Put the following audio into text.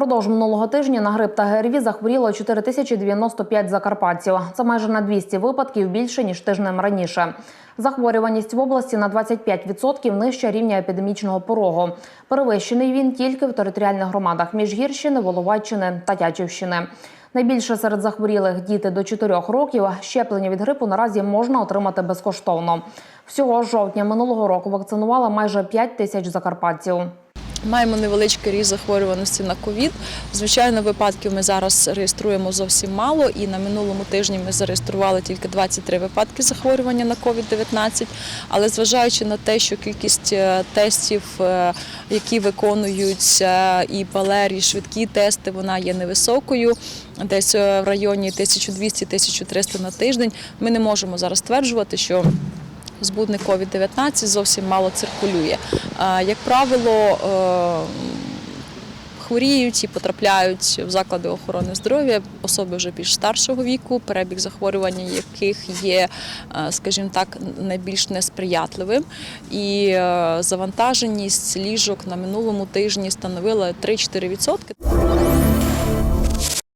Впродовж минулого тижня на грип та ГРВІ захворіло 4095 закарпатців. Це майже на 200 випадків більше ніж тижнем раніше. Захворюваність в області на 25% нижче рівня епідемічного порогу. Перевищений він тільки в територіальних громадах Міжгірщини, Воловаччини та Тячівщини. Найбільше серед захворілих діти до 4 років. Щеплення від грипу наразі можна отримати безкоштовно. Всього жовтня минулого року вакцинували майже 5 тисяч закарпатців. Маємо невеличкий ріст захворюваності на ковід. Звичайно, випадків ми зараз реєструємо зовсім мало, і на минулому тижні ми зареєстрували тільки 23 випадки захворювання на COVID-19. Але зважаючи на те, що кількість е, тестів, е, які виконуються, і ПЛР, і швидкі тести, вона є невисокою. Десь е, в районі 1200-1300 на тиждень. Ми не можемо зараз стверджувати, що збудник COVID-19 зовсім мало циркулює. Як правило, е, хворіють і потрапляють в заклади охорони здоров'я особи вже більш старшого віку, перебіг захворювання яких є, е, скажімо так, найбільш несприятливим. І е, завантаженість ліжок на минулому тижні становила 3-4%.